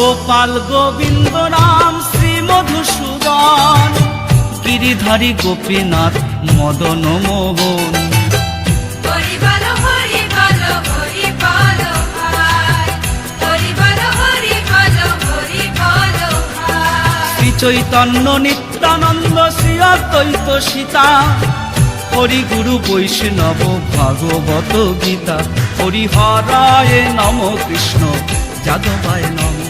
গোপাল গোবিন্দ রাম শ্রী মধুসূদন গিরিধারী গোপীনাথ মদন মোহন। হরি হরি হরি হরি হরি হরি চৈতন্য নিত্যানন্দ শ্রী অদ্বৈত সীতা হরি গুরু বৈষ্ণব ভাগবত গীতা নম হরিহরায় নমো কৃষ্ণ যাদবায় নমো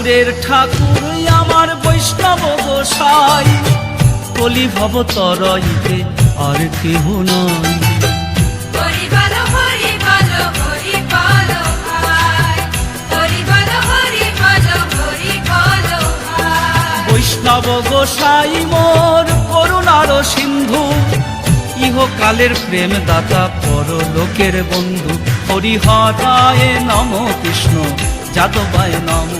ঠাকুরের ঠাকুর আমার বৈষ্ণব গোসাই। কলি ভব তরইতে আর কেহ নয়। বৈষ্ণব গোসাই মোর করুণার সিন্ধু। ইহকালের প্রেম দাতা পরলোকের বন্ধু। হরিহরায় নম কৃষ্ণ যাদবায় নম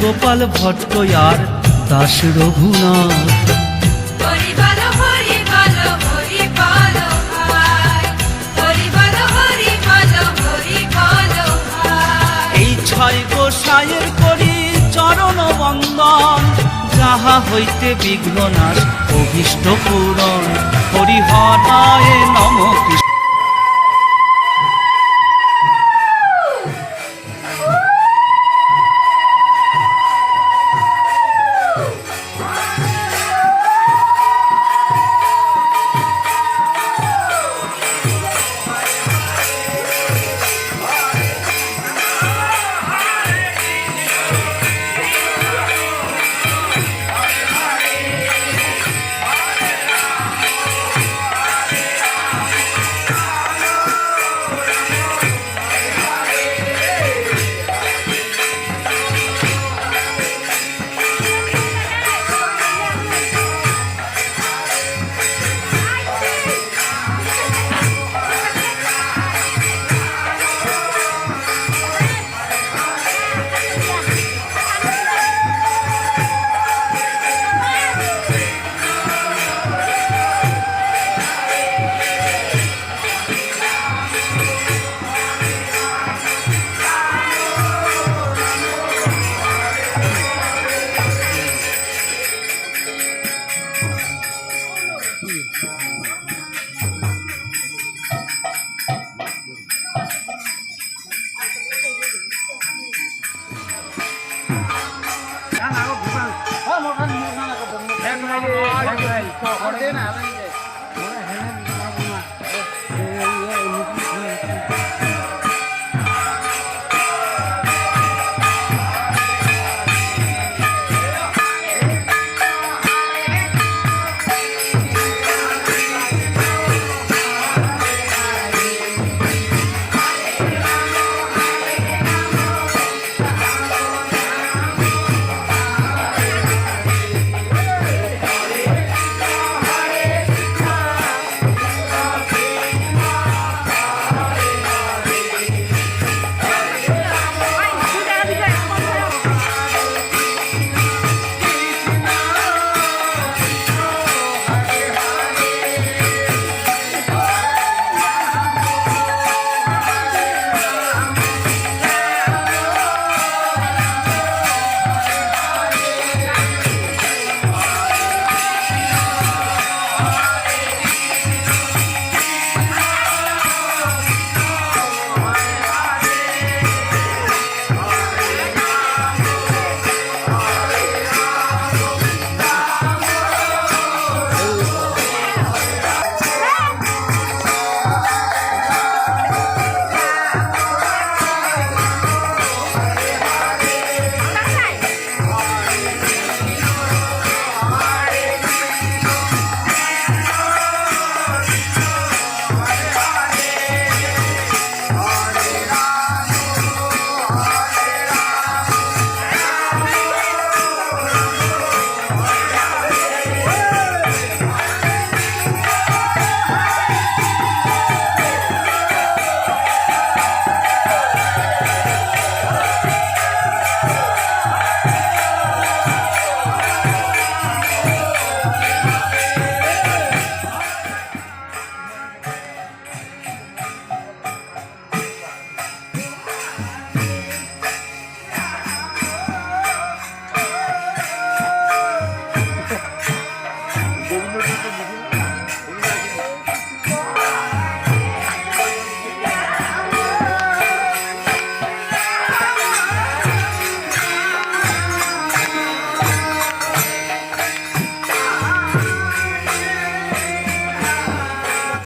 গোপাল ভট্ট আর দাস রঘুনাথ। এই ছয় গোসাইয়ের করি চরণ বন্দন যাহা হইতে বিঘ্ন নাশ অভিষ্ট পূরণ। হরিহরায় เลย